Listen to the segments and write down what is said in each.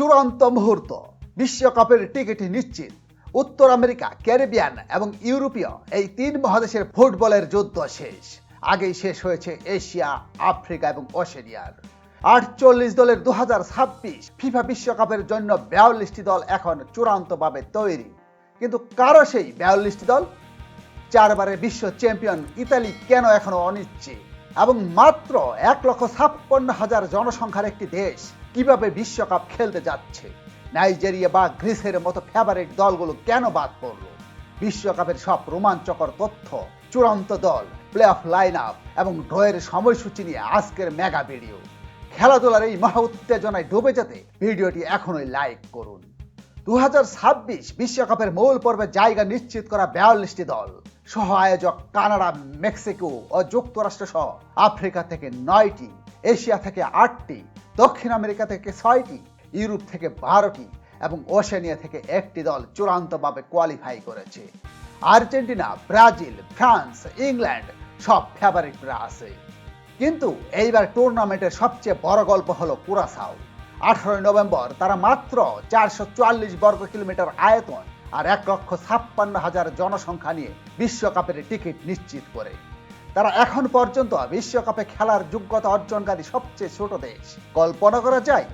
চূড়ান্ত মুহূর্ত। বিশ্বকাপের টিকিট নিশ্চিত। উত্তর আমেরিকা, ক্যারিবিয়ান এবং ইউরোপীয় এই তিন মহাদেশের ফুটবলের যুদ্ধ শেষ। আগেই শেষ হয়েছে এশিয়া, আফ্রিকা এবং অস্ট্রেলিয়ার আটচল্লিশ দলের দু ছাব্বিশ ফিফা বিশ্বকাপের জন্য বিয়াল্লিশটি দল এখন চূড়ান্তভাবে তৈরি। কিন্তু কারও সেই বিয়াল্লিশটি দল? চারবারের বিশ্ব চ্যাম্পিয়ন ইতালি কেন এখনও অনিশ্চিত? এবং মাত্র এক লক্ষ ছাপ্পান্ন হাজার জনসংখ্যার একটি দেশ কীভাবে বিশ্বকাপ খেলতে যাচ্ছে? নাইজেরিয়া বা গ্রিসের মতো ফেভারিট দলগুলো কেন বাদ পড়ল? বিশ্বকাপের সব রোমাঞ্চকর তথ্য, চূড়ান্ত দল প্লে অফ লাইন আপ এবং ড্রয়ের সময়সূচি নিয়ে আজকের মেগা ভিডিও খেলাধুলার এই মহা উত্তেজনায় ডুবে যেতে ভিডিওটি এখনই লাইক করুন। দু বিশ্বকাপের মূল পর্বে জায়গা নিশ্চিত করা বিয়াল্লিশটি দল। সহ আয়োজক কানাডা, মেক্সিকো ও যুক্তরাষ্ট্র সহ আফ্রিকা থেকে নয়টি, এশিয়া থেকে আটটি, দক্ষিণ আমেরিকা থেকে ছয়টি, ইউরোপ থেকে বারোটি এবং ওশেনিয়া থেকে একটি দল চূড়ান্তভাবে কোয়ালিফাই করেছে। আর্জেন্টিনা, ব্রাজিল, ফ্রান্স, ইংল্যান্ড সব ফেভারিটরা আছে। কিন্তু এইবার টুর্নামেন্টের সবচেয়ে বড় গল্প হলো কুরাসাও। আঠারোই নভেম্বর তারা মাত্র চারশো চুয়াল্লিশ বর্গ কিলোমিটার আয়তন আর এক লক্ষ ছাপ্পান্ন হাজার জনসংখ্যা নিয়ে বিশ্বকাপের টিকিট নিশ্চিত করে। তারা এখন পর্যন্ত বিশ্বকাপে খেলার যোগ্যতা অর্জনকারী সবচেয়ে ছোট দেশ। কল্পনা করা যায়,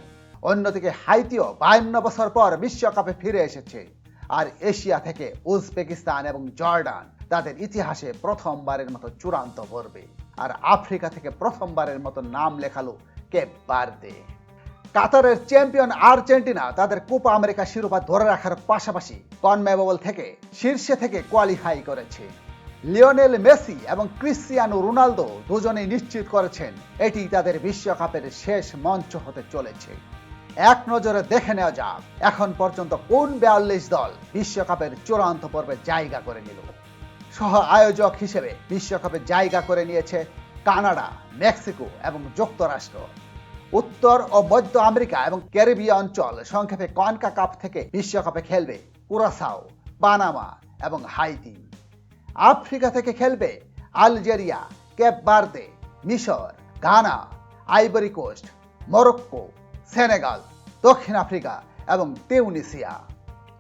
অন্যদিকে হাইতিও বায়ান্ন বছর পর বিশ্বকাপে ফিরে এসেছে। আর এশিয়া থেকে উজবেকিস্তান এবং জর্ডান তাদের ইতিহাসে প্রথমবারের মতো চূড়ান্ত পর্বে আর আফ্রিকা থেকে প্রথমবারের মতো নাম লেখালো কেপ বার্দে কাতারের চ্যাম্পিয়ন আর্জেন্টিনা তাদের কোপা আমেরিকা শিরোপা ধরে রাখার পাশাপাশি কনমেবল থেকে শীর্ষে থেকে কোয়ালিফাই করেছে। লিওনেল মেসি এবং ক্রিশ্চিয়ানো রোনালদো দুজনেই নিশ্চিত করেছেন, এটি তাদের বিশ্বকাপের শেষ মঞ্চ হতে চলেছে। এক নজরে দেখে নেওয়া যাক, এখন পর্যন্ত কোন বিয়াল্লিশ দল বিশ্বকাপের চূড়ান্ত পর্বে জায়গা করে নিল। সহ আয়োজক হিসেবে বিশ্বকাপে জায়গা করে নিয়েছে কানাডা, মেক্সিকো এবং যুক্তরাষ্ট্র। উত্তর ও মধ্য আমেরিকা এবং ক্যারিবিয়া অঞ্চল সংক্ষেপে কনকা কাপ থেকে বিশ্বকাপে খেলবে কুরাসাও, পানামা এবং হাইতি। আফ্রিকা থেকে খেলবে আলজেরিয়া কেপ বার্দে মিশর, Ghana Ivory Coast, Morocco, Senegal, দক্ষিণ আফ্রিকা এবং তিউনিসিয়া।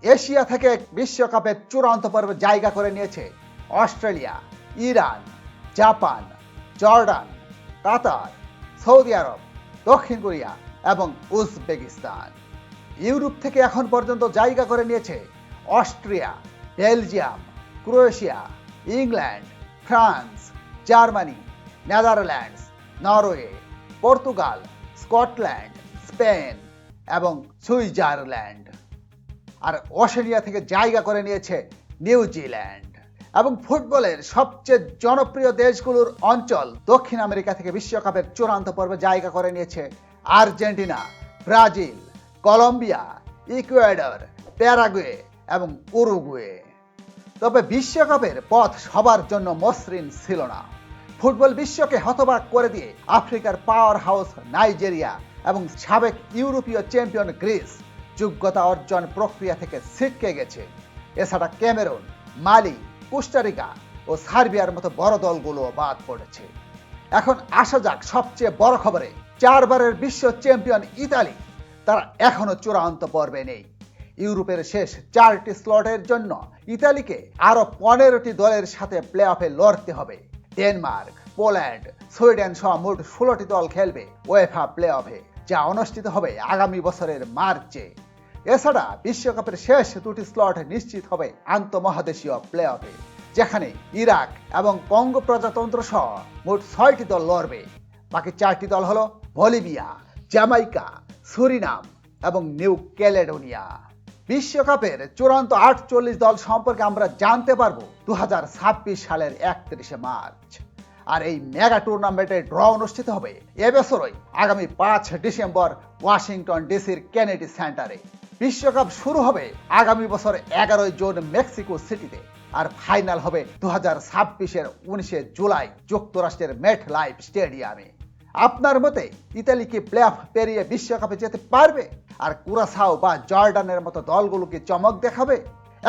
এশিয়া থেকে বিশ্বকাপের চূড়ান্ত পর্বে জায়গা করে নিয়েছে Australia, Iran, Japan, Jordan, Qatar, Saudi Arab দক্ষিণ কোরিয়া এবং উজবেকিস্তান। ইউরোপ থেকে এখন পর্যন্ত জায়গা করে নিয়েছে Austria, Belgium, Croatia, England, France, Germany, Netherlands, Norway, Portugal, Scotland, Spain এবং সুইজারল্যান্ড। আর অস্ট্রেলিয়া থেকে জায়গা করে নিয়েছে নিউজিল্যান্ড এবং ফুটবলের সবচেয়ে জনপ্রিয় দেশগুলোর অঞ্চল দক্ষিণ আমেরিকা থেকে বিশ্বকাপের চূড়ান্ত পর্বে জায়গা করে নিয়েছে Argentina, Brazil, Colombia, Ecuador, Paraguay এবং উরুগুয়ে। তবে বিশ্বকাপের পথ সবার জন্য মসৃণ ছিল না। ফুটবল বিশ্বকে হতবাক করে দিয়ে আফ্রিকার পাওয়ার হাউস নাইজেরিয়া এবং সাবেক ইউরোপীয় চ্যাম্পিয়ন গ্রিস যোগ্যতা অর্জন প্রক্রিয়া থেকে ছিটকে গেছে। এছাড়া ক্যামেরুন, মালি কোস্টারিকা ও সার্বিয়ার মতো বড় দলগুলো বাদ পড়েছে। এখন আসা যাক সবচেয়ে বড় খবরে। চারবারের বিশ্ব চ্যাম্পিয়ন ইতালি তারা এখনও চূড়ান্ত পর্বে নেই। ইউরোপের শেষ চারটি স্লটের জন্য ইতালিকে আরও পনেরোটি দলের সাথে প্লে অফে লড়তে হবে। ডেনমার্ক, পোল্যান্ড, সুইডেন সহ মোট ষোলোটি দল খেলবে ওয়েফা প্লে অফে যা অনুষ্ঠিত হবে আগামী বছরের মার্চে। এছাড়া বিশ্বকাপের শেষ দুটি স্লট নিশ্চিত হবে আন্তঃমহাদেশীয় প্লে অফে যেখানে ইরাক এবং কঙ্গো প্রজাতন্ত্র সহ মোট ছয়টি দল লড়বে। বাকি চারটি দল হল বলিভিয়া জামাইকা সুরিনাম এবং নিউ ক্যালেডোনিয়া। বিশ্বকাপের চূড়ান্ত আটচল্লিশ দল সম্পর্কে আমরা জানতে পারব দু হাজার ছাব্বিশ সালের একত্রিশে মার্চ। আর এই মেগা টুর্নামেন্টের ড্র অনুষ্ঠিত হবে এবছরই আগামী পাঁচ ডিসেম্বর ওয়াশিংটন ডিসির কেনেডি সেন্টারে। বিশ্বকাপ শুরু হবে আগামী বছর এগারোই জুন মেক্সিকো সিটিতে। আর ফাইনাল হবে দু হাজার ছাব্বিশের উনিশে জুলাই যুক্তরাষ্ট্রের মেট লাইফ স্টেডিয়ামে। আপনার মতে ইতালি কি প্লে অফ পেরিয়ে বিশ্বকাপে যেতে পারবে? আর কুরাসাও বা জর্ডানের মতো দলগুলোকে চমক দেখাবে?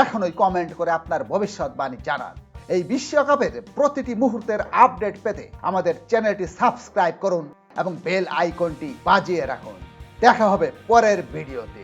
এখনই কমেন্ট করে আপনার ভবিষ্যৎবাণী জানান। এই বিশ্বকাপের প্রতিটি মুহূর্তের আপডেট পেতে আমাদের চ্যানেলটি সাবস্ক্রাইব করুন এবং বেল আইকনটি বাজিয়ে রাখুন। দেখা হবে পরের ভিডিওতে।